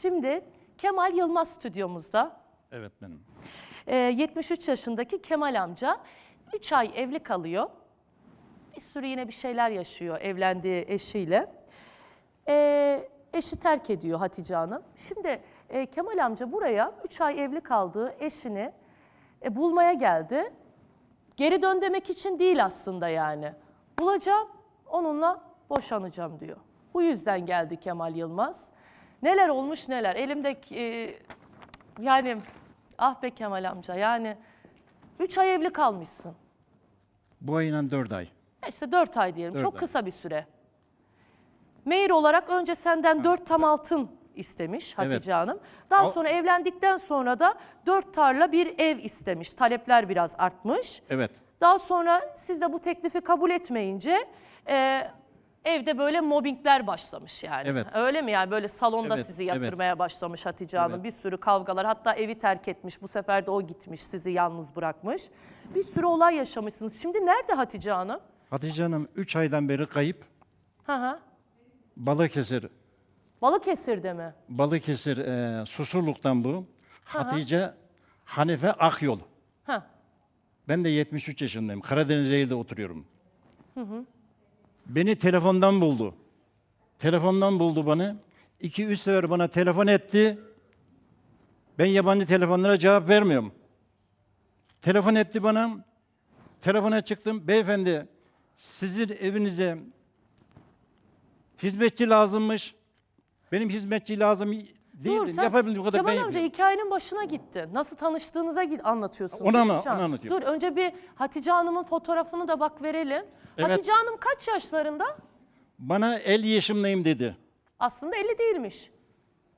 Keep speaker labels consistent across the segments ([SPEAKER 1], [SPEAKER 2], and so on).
[SPEAKER 1] Şimdi Kemal Yılmaz stüdyomuzda.
[SPEAKER 2] Evet benim.
[SPEAKER 1] Ee, 73 yaşındaki Kemal amca 3 ay evli kalıyor. Bir sürü yine bir şeyler yaşıyor evlendiği eşiyle. Ee, eşi terk ediyor Hatice Hanım. Şimdi e, Kemal amca buraya 3 ay evli kaldığı eşini e, bulmaya geldi. Geri dön demek için değil aslında yani. Bulacağım, onunla boşanacağım diyor. Bu yüzden geldi Kemal Yılmaz. Neler olmuş neler. Elimde e, yani ah be Kemal amca yani 3 ay evli kalmışsın.
[SPEAKER 2] Bu ayla dört ay.
[SPEAKER 1] Ya İşte 4 ay diyelim.
[SPEAKER 2] Dört
[SPEAKER 1] Çok
[SPEAKER 2] ay.
[SPEAKER 1] kısa bir süre. Mehir olarak önce senden 4 tam altın istemiş Hatice
[SPEAKER 2] Evet.
[SPEAKER 1] Hanım. Daha
[SPEAKER 2] Al-
[SPEAKER 1] sonra evlendikten sonra da 4 tarla bir ev istemiş. Talepler biraz artmış.
[SPEAKER 2] Evet.
[SPEAKER 1] Daha sonra siz de bu teklifi kabul etmeyince e, evde böyle mobbingler başlamış yani.
[SPEAKER 2] Evet.
[SPEAKER 1] Öyle mi yani böyle salonda
[SPEAKER 2] Evet,
[SPEAKER 1] sizi
[SPEAKER 2] evet.
[SPEAKER 1] yatırmaya başlamış Hatice Hanım.
[SPEAKER 2] Evet.
[SPEAKER 1] Bir sürü kavgalar hatta evi terk etmiş. Bu sefer de o gitmiş sizi yalnız bırakmış. Bir sürü olay yaşamışsınız. Şimdi nerede Hatice Hanım?
[SPEAKER 2] Hatice Hanım 3 aydan beri kayıp.
[SPEAKER 1] Hı hı.
[SPEAKER 2] Balıkesir,
[SPEAKER 1] Balıkesir'de mi?
[SPEAKER 2] Balıkesir e, Susurluk'tan bu. Hatice Hanife Akyol.
[SPEAKER 1] Ha.
[SPEAKER 2] Ben de 73 yaşındayım. Karadeniz Eylül'de oturuyorum. Beni telefondan buldu. Telefondan buldu bana. İki üç sefer bana telefon etti. Ben yabancı telefonlara cevap vermiyorum. Telefon etti bana. Telefona çıktım. Beyefendi sizin evinize hizmetçi lazımmış. Benim hizmetçi lazım değildi. Yapabildiğim kadar
[SPEAKER 1] Kemal amca
[SPEAKER 2] yapıyorum.
[SPEAKER 1] hikayenin başına gitti. Nasıl tanıştığınıza git anlatıyorsun.
[SPEAKER 2] Onu
[SPEAKER 1] değil mi
[SPEAKER 2] anla-
[SPEAKER 1] şu an?
[SPEAKER 2] onu anlatıyorum.
[SPEAKER 1] Dur önce bir Hatice Hanım'ın fotoğrafını da bak verelim.
[SPEAKER 2] Evet.
[SPEAKER 1] Hatice Hanım kaç yaşlarında?
[SPEAKER 2] Bana 50 yaşımdayım dedi.
[SPEAKER 1] Aslında 50 değilmiş.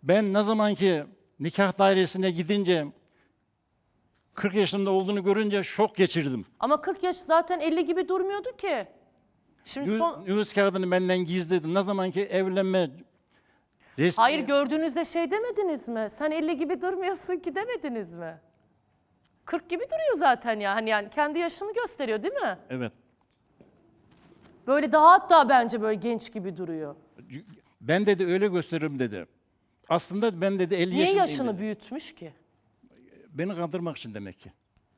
[SPEAKER 2] Ben ne zaman ki nikah dairesine gidince 40 yaşında olduğunu görünce şok geçirdim.
[SPEAKER 1] Ama 40 yaş zaten 50 gibi durmuyordu ki. Şimdi
[SPEAKER 2] Nü-
[SPEAKER 1] son...
[SPEAKER 2] Nüfus kağıdını benden gizledi. Ne zaman ki evlenme resmi...
[SPEAKER 1] Hayır gördüğünüzde şey demediniz mi? Sen 50 gibi durmuyorsun ki demediniz mi? 40 gibi duruyor zaten ya. Hani yani kendi yaşını gösteriyor değil mi?
[SPEAKER 2] Evet.
[SPEAKER 1] Böyle daha hatta bence böyle genç gibi duruyor.
[SPEAKER 2] Ben dedi öyle gösteririm dedi. Aslında ben dedi 50
[SPEAKER 1] Niye
[SPEAKER 2] yaşındayım
[SPEAKER 1] yaşını
[SPEAKER 2] dedi.
[SPEAKER 1] büyütmüş ki?
[SPEAKER 2] Beni kandırmak için demek ki.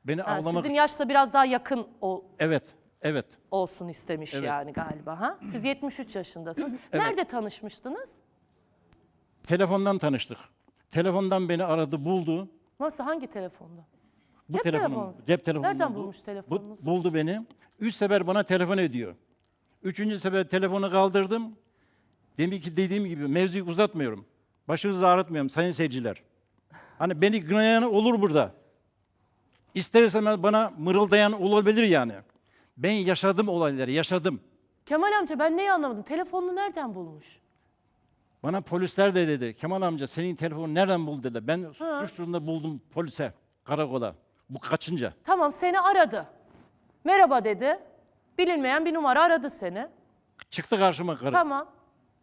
[SPEAKER 2] Beni
[SPEAKER 1] Ha,
[SPEAKER 2] avlamak
[SPEAKER 1] sizin yaşla biraz daha yakın ol-
[SPEAKER 2] Evet, evet.
[SPEAKER 1] olsun istemiş
[SPEAKER 2] Evet.
[SPEAKER 1] yani galiba. Ha? Siz 73 yaşındasınız. Nerede tanışmıştınız?
[SPEAKER 2] Telefondan tanıştık. Telefondan beni aradı, buldu.
[SPEAKER 1] Nasıl? Hangi telefonda?
[SPEAKER 2] Bu
[SPEAKER 1] Cep
[SPEAKER 2] telefonum,
[SPEAKER 1] telefonunuz.
[SPEAKER 2] cep telefonundan
[SPEAKER 1] Nereden
[SPEAKER 2] bul-
[SPEAKER 1] bulmuş
[SPEAKER 2] bu-
[SPEAKER 1] telefonunuzu?
[SPEAKER 2] buldu beni. Üç sefer bana telefon ediyor. Üçüncü sefer telefonu kaldırdım. Demek ki dediğim gibi mevzuyu uzatmıyorum. Başınızı ağrıtmıyorum sayın seyirciler. Hani beni gınayan olur burada. İster istemez bana mırıldayan olabilir yani. Ben yaşadım olayları, yaşadım.
[SPEAKER 1] Kemal amca ben neyi anlamadım? Telefonunu nereden bulmuş?
[SPEAKER 2] Bana polisler de dedi, Kemal amca senin telefonu nereden buldu dedi. Ben suç durumunda buldum polise, karakola. Bu kaçınca.
[SPEAKER 1] Tamam seni aradı. Merhaba dedi. Bilinmeyen bir numara aradı seni.
[SPEAKER 2] Çıktı karşıma karı.
[SPEAKER 1] Tamam.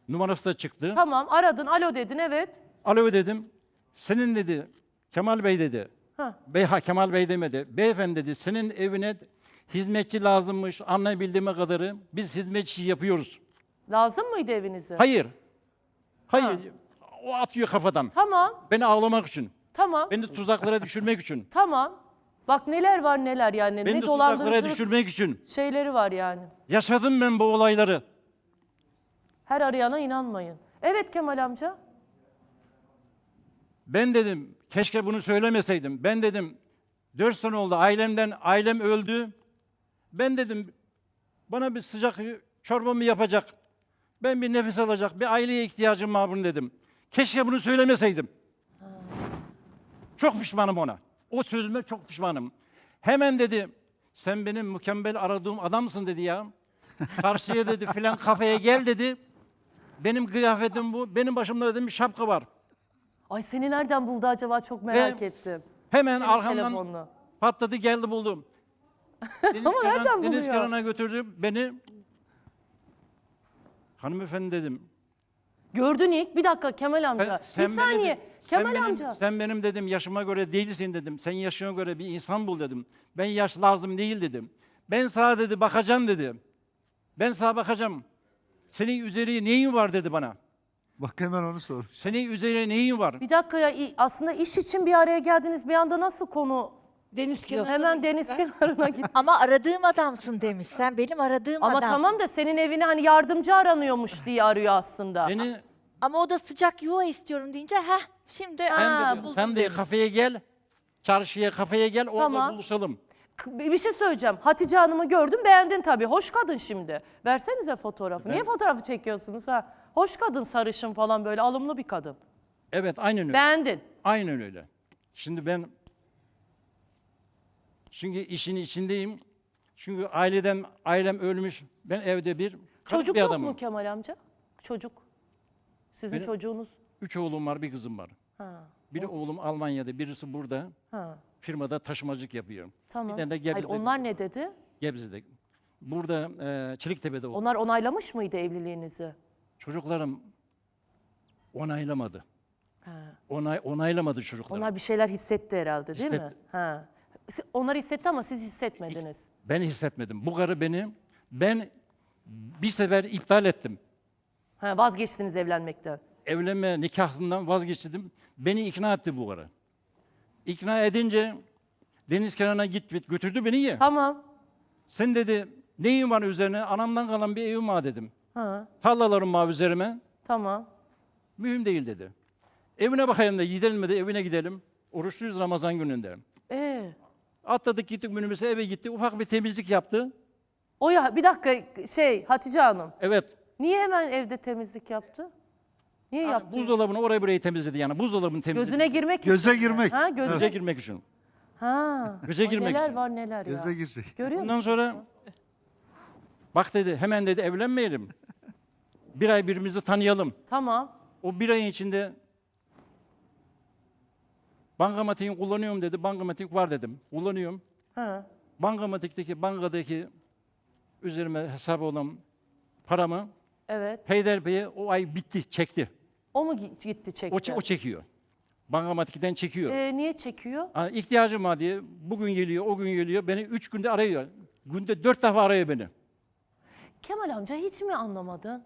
[SPEAKER 2] Numarası da çıktı.
[SPEAKER 1] Tamam aradın. Alo dedin evet.
[SPEAKER 2] Alo dedim. Senin dedi, Kemal Bey dedi.
[SPEAKER 1] Ha.
[SPEAKER 2] Bey ha Kemal Bey demedi. Beyefendi dedi, senin evine hizmetçi lazımmış anlayabildiğime kadarı. Biz hizmetçi yapıyoruz.
[SPEAKER 1] Lazım mıydı evinize?
[SPEAKER 2] Hayır. Hayır. O atıyor kafadan.
[SPEAKER 1] Tamam.
[SPEAKER 2] Beni ağlamak için.
[SPEAKER 1] Tamam.
[SPEAKER 2] Beni tuzaklara düşürmek için.
[SPEAKER 1] Tamam. Bak neler var neler yani.
[SPEAKER 2] Beni
[SPEAKER 1] ne
[SPEAKER 2] de tuzaklara
[SPEAKER 1] dolandırıcılık
[SPEAKER 2] düşürmek için.
[SPEAKER 1] şeyleri var yani.
[SPEAKER 2] Yaşadım ben bu olayları.
[SPEAKER 1] Her arayana inanmayın. Evet Kemal amca.
[SPEAKER 2] Ben dedim, keşke bunu söylemeseydim. Ben dedim, dört sene oldu ailemden, ailem öldü. Ben dedim, bana bir sıcak çorbamı yapacak. Ben bir nefes alacak, bir aileye ihtiyacım var bunun dedim. Keşke bunu söylemeseydim. Çok pişmanım ona. O sözüme çok pişmanım. Hemen dedi, sen benim mükemmel aradığım adamsın dedi ya. Karşıya dedi filan kafeye gel dedi. Benim kıyafetim bu, benim başımda dedim bir şapka var.
[SPEAKER 1] Ay seni nereden buldu acaba çok merak ettim.
[SPEAKER 2] Hemen
[SPEAKER 1] Senin
[SPEAKER 2] arkamdan
[SPEAKER 1] telefonunu.
[SPEAKER 2] patladı geldi buldum. Deniz,
[SPEAKER 1] Ama
[SPEAKER 2] kenarına-
[SPEAKER 1] nereden
[SPEAKER 2] deniz
[SPEAKER 1] buluyor?
[SPEAKER 2] kenarına götürdü beni. Hanımefendi dedim.
[SPEAKER 1] Gördün ilk bir dakika Kemal amca.
[SPEAKER 2] "sen- sen
[SPEAKER 1] bir
[SPEAKER 2] beni
[SPEAKER 1] saniye.
[SPEAKER 2] de- sen
[SPEAKER 1] Kemal
[SPEAKER 2] benim,
[SPEAKER 1] amca.
[SPEAKER 2] Sen benim dedim yaşıma göre değilsin dedim. Sen yaşına göre bir insan bul dedim. Ben yaş lazım değil dedim. Ben sana dedi bakacağım dedi. Ben sana bakacağım. Senin üzeri neyin var dedi bana.
[SPEAKER 3] Bak hemen onu sor.
[SPEAKER 2] Senin üzerine neyin var?
[SPEAKER 1] Bir dakika ya i- aslında iş için bir araya geldiniz. Bir anda nasıl konu
[SPEAKER 4] Deniz kenarına
[SPEAKER 1] hemen deniz
[SPEAKER 4] gittiler.
[SPEAKER 1] kenarına git.
[SPEAKER 5] Ama aradığım adamsın demiş. Sen benim aradığım
[SPEAKER 1] Ama
[SPEAKER 5] adam.
[SPEAKER 1] tamam da senin evine hani yardımcı aranıyormuş diye arıyor aslında.
[SPEAKER 2] Beni
[SPEAKER 5] Ama o da sıcak yuva istiyorum deyince heh şimdi
[SPEAKER 1] Ha,
[SPEAKER 2] sen de,
[SPEAKER 5] buldum
[SPEAKER 2] sen de
[SPEAKER 5] demiş.
[SPEAKER 2] kafeye gel. Çarşıya kafeye gel orada
[SPEAKER 1] Tamam.
[SPEAKER 2] buluşalım.
[SPEAKER 1] K- Bir şey söyleyeceğim. Hatice Hanım'ı gördüm beğendin tabii. Hoş kadın şimdi. Versenize fotoğrafı. Niye fotoğrafı çekiyorsunuz ha? Hoş kadın sarışın falan böyle alımlı bir kadın.
[SPEAKER 2] Evet aynen öyle.
[SPEAKER 1] Beğendin.
[SPEAKER 2] Aynen öyle. Şimdi ben çünkü işin içindeyim. Çünkü aileden ailem ölmüş. Ben evde bir
[SPEAKER 1] Çocuk
[SPEAKER 2] bir
[SPEAKER 1] yok
[SPEAKER 2] adamım.
[SPEAKER 1] mu Kemal amca? Çocuk. Sizin
[SPEAKER 2] Benim-
[SPEAKER 1] çocuğunuz.
[SPEAKER 2] Üç oğlum var, bir kızım var.
[SPEAKER 1] Ha.
[SPEAKER 2] Biri oğlum Almanya'da, birisi burada.
[SPEAKER 1] Ha.
[SPEAKER 2] Firmada taşımacılık yapıyor.
[SPEAKER 1] Tamam.
[SPEAKER 2] Bir tane de
[SPEAKER 1] Hayır,
[SPEAKER 2] Gebze'de.
[SPEAKER 1] onlar ne dedi?
[SPEAKER 2] Gebze'de. Burada e, Çeliktepe'de oldu.
[SPEAKER 1] Onlar onaylamış mıydı evliliğinizi?
[SPEAKER 2] Çocuklarım onaylamadı.
[SPEAKER 1] Ha.
[SPEAKER 2] Onay, onaylamadı çocuklar.
[SPEAKER 1] Onlar bir şeyler hissetti herhalde değil mi?
[SPEAKER 2] Hissetti.
[SPEAKER 1] Ha. Onlar hissetti ama siz hissetmediniz.
[SPEAKER 2] Ben hissetmedim. Bu karı beni, ben bir sefer iptal ettim.
[SPEAKER 1] Ha, vazgeçtiniz evlenmekten.
[SPEAKER 2] evlenme nikahından vazgeçtim. Beni ikna etti bu karı. İkna edince deniz kenarına git git götürdü beni ya.
[SPEAKER 1] Tamam.
[SPEAKER 2] Sen dedi neyin var üzerine? Anamdan kalan bir evim var dedim.
[SPEAKER 1] Ha.
[SPEAKER 2] Tarlalarım var üzerime.
[SPEAKER 1] Tamam.
[SPEAKER 2] Mühim değil dedi. Evine bakayım da gidelim mi de evine gidelim. Oruçluyuz Ramazan gününde.
[SPEAKER 1] Ee,
[SPEAKER 2] Atladık gittik minibüse eve gitti. Ufak bir temizlik yaptı.
[SPEAKER 1] o ya bir dakika şey Hatice Hanım.
[SPEAKER 2] Evet.
[SPEAKER 1] Niye hemen evde temizlik yaptı? Niye
[SPEAKER 2] Yani
[SPEAKER 1] yaptı?
[SPEAKER 2] buzdolabını orayı burayı temizledi yani. Buzdolabını temizledi.
[SPEAKER 1] Gözüne girmek için.
[SPEAKER 3] Göze girmek.
[SPEAKER 1] Ha gözüne.
[SPEAKER 2] Göze girmek için.
[SPEAKER 1] Ha.
[SPEAKER 2] Göze girmek
[SPEAKER 1] neler
[SPEAKER 2] için.
[SPEAKER 1] var neler ya.
[SPEAKER 3] Göze girecek.
[SPEAKER 1] Görüyor musun?
[SPEAKER 2] Ondan sonra bak dedi hemen dedi evlenmeyelim. Bir ay birbirimizi tanıyalım.
[SPEAKER 1] Tamam.
[SPEAKER 2] O bir ayın içinde bankamatiğini kullanıyorum dedi. Bankamatik var dedim. Kullanıyorum.
[SPEAKER 1] Ha.
[SPEAKER 2] Bankamatikteki bankadaki üzerime hesabı olan paramı
[SPEAKER 1] Evet.
[SPEAKER 2] peyderpeye o ay bitti, çekti.
[SPEAKER 1] O mu gi- gitti çekti?
[SPEAKER 2] O, çe- o çekiyor. Bankamatikten çekiyor.
[SPEAKER 1] Ee, niye çekiyor?
[SPEAKER 2] Ha, ihtiyacım var diye bugün geliyor, o gün geliyor. Beni üç günde arıyor. Günde dört defa arıyor beni.
[SPEAKER 1] Kemal amca hiç mi anlamadın?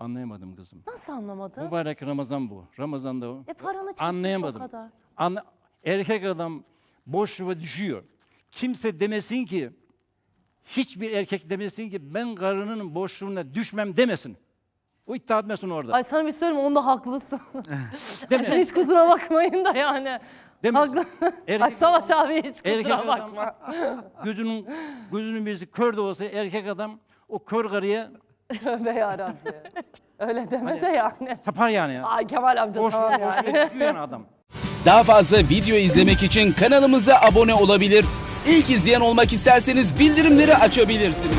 [SPEAKER 2] Anlayamadım kızım.
[SPEAKER 1] Nasıl anlamadın?
[SPEAKER 2] Mübarek Ramazan bu. Ramazan'da o.
[SPEAKER 1] E paranı çekmiş
[SPEAKER 2] Anlayamadım.
[SPEAKER 1] o kadar.
[SPEAKER 2] Anla- erkek adam boşluğa düşüyor. Kimse demesin ki, hiçbir erkek demesin ki ben karının boşluğuna düşmem demesin. O iddia etmesin orada.
[SPEAKER 1] Ay sana bir söyleyeyim onda haklısın.
[SPEAKER 2] demesin.
[SPEAKER 1] hiç kusura bakmayın da yani.
[SPEAKER 2] demesin.
[SPEAKER 1] Haklı. Ay
[SPEAKER 2] Erkek,
[SPEAKER 1] Savaş abi hiç
[SPEAKER 2] erkek
[SPEAKER 1] kusura
[SPEAKER 2] adam
[SPEAKER 1] bakma.
[SPEAKER 2] gözünün, gözünün birisi kör de olsa erkek adam o kör karıya
[SPEAKER 1] Tövbe yarabbim. Öyle deme
[SPEAKER 2] Hani
[SPEAKER 1] de yani.
[SPEAKER 2] tapar yani. ya.
[SPEAKER 1] Ay Kemal amca
[SPEAKER 2] Boş,
[SPEAKER 1] tamam yani.
[SPEAKER 2] düşüyor yani adam.
[SPEAKER 6] Daha fazla video izlemek için kanalımıza abone olabilir. İlk izleyen olmak isterseniz bildirimleri açabilirsiniz.